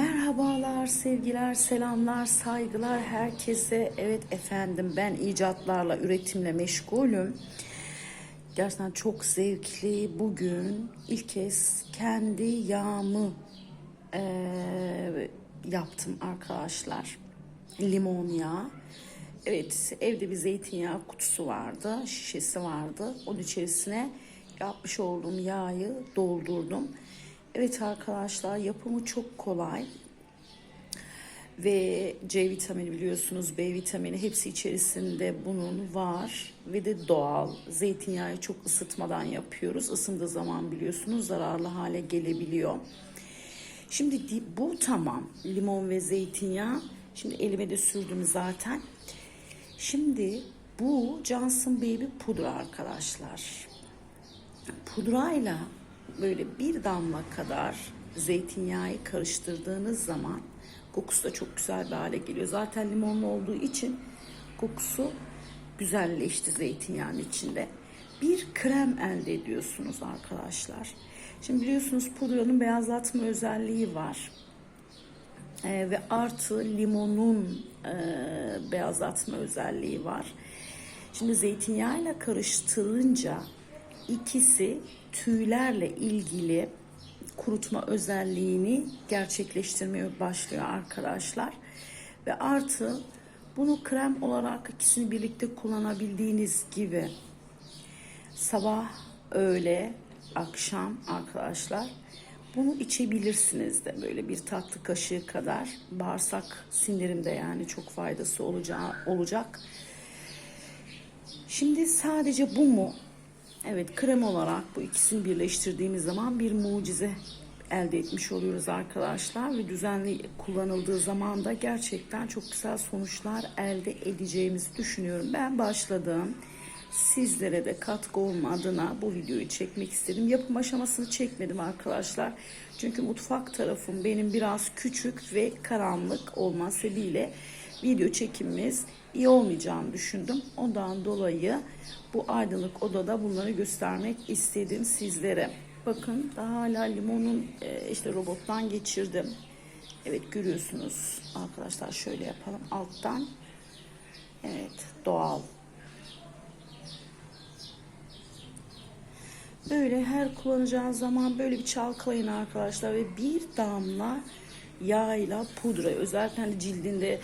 Merhabalar, sevgiler, selamlar, saygılar herkese. Evet efendim ben icatlarla, üretimle meşgulüm. Gerçekten çok zevkli. Bugün ilk kez kendi yağımı eee, yaptım arkadaşlar. Limon yağı. Evet evde bir zeytinyağı kutusu vardı, şişesi vardı. Onun içerisine yapmış olduğum yağı doldurdum. Evet arkadaşlar yapımı çok kolay. Ve C vitamini biliyorsunuz B vitamini hepsi içerisinde bunun var ve de doğal. Zeytinyağı çok ısıtmadan yapıyoruz. Isındığı zaman biliyorsunuz zararlı hale gelebiliyor. Şimdi di- bu tamam. Limon ve zeytinyağı. Şimdi elime de sürdüm zaten. Şimdi bu Johnson Baby pudra arkadaşlar. Pudrayla böyle bir damla kadar zeytinyağı karıştırdığınız zaman kokusu da çok güzel bir hale geliyor. Zaten limonlu olduğu için kokusu güzelleşti zeytinyağının içinde. Bir krem elde ediyorsunuz arkadaşlar. Şimdi biliyorsunuz pudranın beyazlatma özelliği var. Ee, ve artı limonun e, beyazlatma özelliği var. Şimdi zeytinyağıyla karıştırınca ikisi tüylerle ilgili kurutma özelliğini gerçekleştirmeye başlıyor arkadaşlar. Ve artı bunu krem olarak ikisini birlikte kullanabildiğiniz gibi sabah, öğle, akşam arkadaşlar bunu içebilirsiniz de böyle bir tatlı kaşığı kadar bağırsak sindirimde yani çok faydası olacağı olacak. Şimdi sadece bu mu? Evet krem olarak bu ikisini birleştirdiğimiz zaman bir mucize elde etmiş oluyoruz arkadaşlar ve düzenli kullanıldığı zaman da gerçekten çok güzel sonuçlar elde edeceğimizi düşünüyorum. Ben başladım. Sizlere de katkı olma adına bu videoyu çekmek istedim. Yapım aşamasını çekmedim arkadaşlar. Çünkü mutfak tarafım benim biraz küçük ve karanlık olma sebebiyle video çekimimiz iyi olmayacağını düşündüm. Ondan dolayı bu aydınlık odada bunları göstermek istedim sizlere. Bakın daha hala limonun e, işte robottan geçirdim. Evet görüyorsunuz arkadaşlar şöyle yapalım alttan. Evet doğal. Böyle her kullanacağınız zaman böyle bir çalkalayın arkadaşlar ve bir damla yağıyla pudra özellikle hani cildinde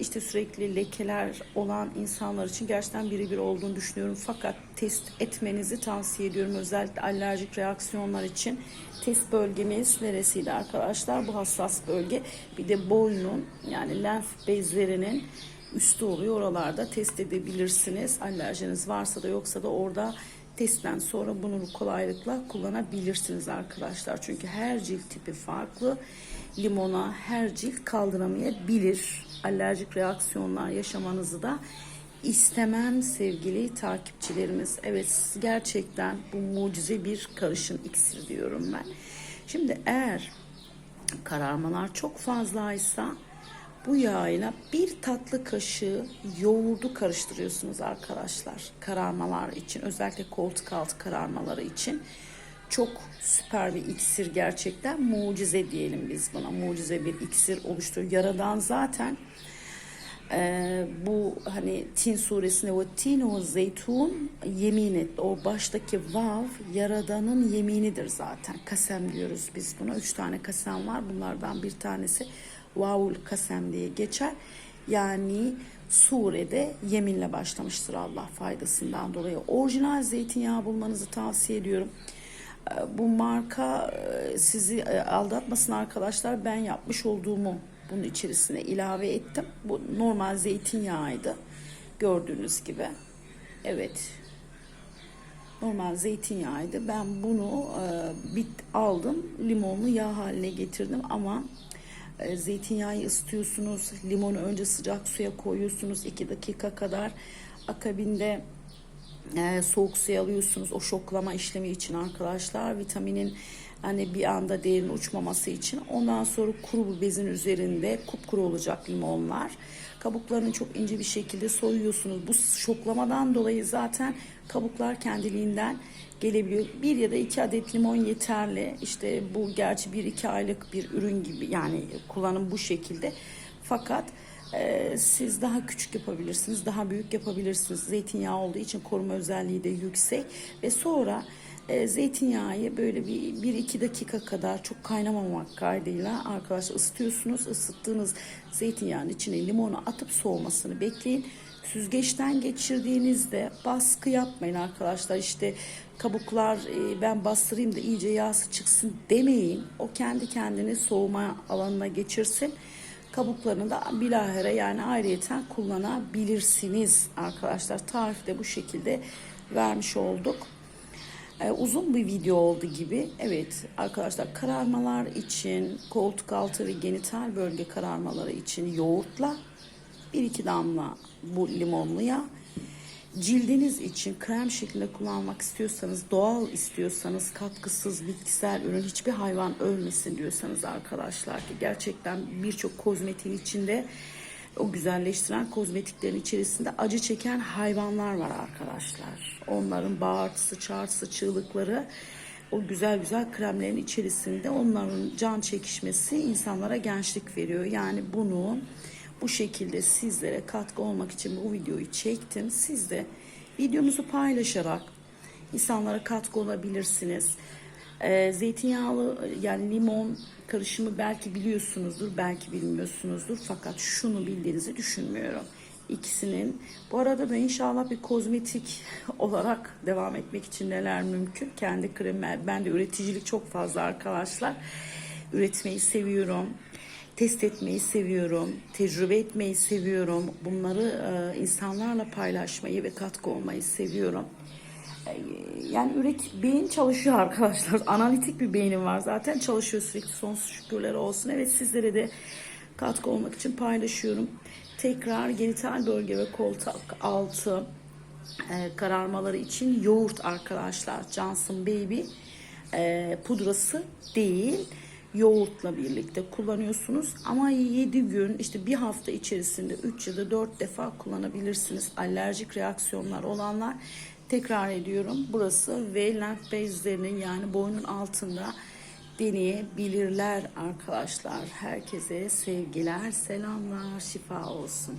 işte sürekli lekeler olan insanlar için gerçekten birebir olduğunu düşünüyorum. Fakat test etmenizi tavsiye ediyorum. Özellikle alerjik reaksiyonlar için test bölgemiz neresiydi arkadaşlar? Bu hassas bölge. Bir de boynun yani lenf bezlerinin üstü oluyor. Oralarda test edebilirsiniz. Alerjiniz varsa da yoksa da orada testten sonra bunu kolaylıkla kullanabilirsiniz arkadaşlar. Çünkü her cilt tipi farklı. Limona her cilt kaldıramayabilir. Alerjik reaksiyonlar yaşamanızı da istemem sevgili takipçilerimiz. Evet gerçekten bu mucize bir karışım iksir diyorum ben. Şimdi eğer kararmalar çok fazlaysa bu yağıyla bir tatlı kaşığı yoğurdu karıştırıyorsunuz arkadaşlar. Kararmalar için özellikle koltuk altı kararmaları için. Çok süper bir iksir gerçekten. Mucize diyelim biz buna. Mucize bir iksir oluşturuyor. Yaradan zaten e, bu hani Tin suresinde o tin o zeytun yemin et. O baştaki vav yaradanın yeminidir zaten. Kasem diyoruz biz buna. Üç tane kasem var. Bunlardan bir tanesi vavul kasem diye geçer yani surede yeminle başlamıştır Allah faydasından dolayı orijinal zeytinyağı bulmanızı tavsiye ediyorum bu marka e, sizi e, aldatmasın arkadaşlar ben yapmış olduğumu bunun içerisine ilave ettim. Bu normal zeytinyağıydı. Gördüğünüz gibi. Evet. Normal zeytinyağıydı. Ben bunu e, bit aldım. Limonlu yağ haline getirdim ama zeytinyağı ısıtıyorsunuz. Limonu önce sıcak suya koyuyorsunuz 2 dakika kadar. Akabinde e, soğuk suya alıyorsunuz o şoklama işlemi için arkadaşlar. Vitaminin Hani bir anda değerin uçmaması için. Ondan sonra kuru bu bezin üzerinde kupkuru olacak limonlar. Kabuklarını çok ince bir şekilde soyuyorsunuz. Bu şoklamadan dolayı zaten kabuklar kendiliğinden gelebiliyor. Bir ya da iki adet limon yeterli. İşte bu gerçi bir iki aylık bir ürün gibi yani kullanım bu şekilde. Fakat e, siz daha küçük yapabilirsiniz, daha büyük yapabilirsiniz. Zeytinyağı olduğu için koruma özelliği de yüksek ve sonra e, zeytinyağı böyle bir 1-2 dakika kadar çok kaynamamak kaydıyla arkadaşlar ısıtıyorsunuz. Isıttığınız zeytinyağının içine limonu atıp soğumasını bekleyin. Süzgeçten geçirdiğinizde baskı yapmayın arkadaşlar. İşte kabuklar e, ben bastırayım da iyice yağsı çıksın demeyin. O kendi kendini soğuma alanına geçirsin. Kabuklarını da bilahare yani ayrıyeten kullanabilirsiniz arkadaşlar. Tarifi de bu şekilde vermiş olduk. Ee, uzun bir video oldu gibi. Evet arkadaşlar kararmalar için koltuk altı ve genital bölge kararmaları için yoğurtla bir iki damla bu limonlu yağ. Cildiniz için krem şeklinde kullanmak istiyorsanız, doğal istiyorsanız, katkısız bitkisel ürün, hiçbir hayvan ölmesin diyorsanız arkadaşlar ki gerçekten birçok kozmetiğin içinde o güzelleştiren kozmetiklerin içerisinde acı çeken hayvanlar var arkadaşlar. Onların bağırtısı, çağrısı, çığlıkları o güzel güzel kremlerin içerisinde onların can çekişmesi insanlara gençlik veriyor. Yani bunu bu şekilde sizlere katkı olmak için bu videoyu çektim. Siz de videomuzu paylaşarak insanlara katkı olabilirsiniz. Ee, zeytinyağlı yani limon karışımı belki biliyorsunuzdur, belki bilmiyorsunuzdur. Fakat şunu bildiğinizi düşünmüyorum. İkisinin. Bu arada da inşallah bir kozmetik olarak devam etmek için neler mümkün. Kendi kremi, ben de üreticilik çok fazla arkadaşlar. Üretmeyi seviyorum. Test etmeyi seviyorum. Tecrübe etmeyi seviyorum. Bunları e, insanlarla paylaşmayı ve katkı olmayı seviyorum yani üret beyin çalışıyor arkadaşlar. Analitik bir beynim var zaten çalışıyor sürekli sonsuz şükürler olsun. Evet sizlere de katkı olmak için paylaşıyorum. Tekrar genital bölge ve koltuk altı e, kararmaları için yoğurt arkadaşlar. Johnson Baby e, pudrası değil yoğurtla birlikte kullanıyorsunuz ama 7 gün işte bir hafta içerisinde 3 ya da 4 defa kullanabilirsiniz. Alerjik reaksiyonlar olanlar tekrar ediyorum burası ve lenf bezlerinin yani boynun altında deneyebilirler arkadaşlar. Herkese sevgiler, selamlar, şifa olsun.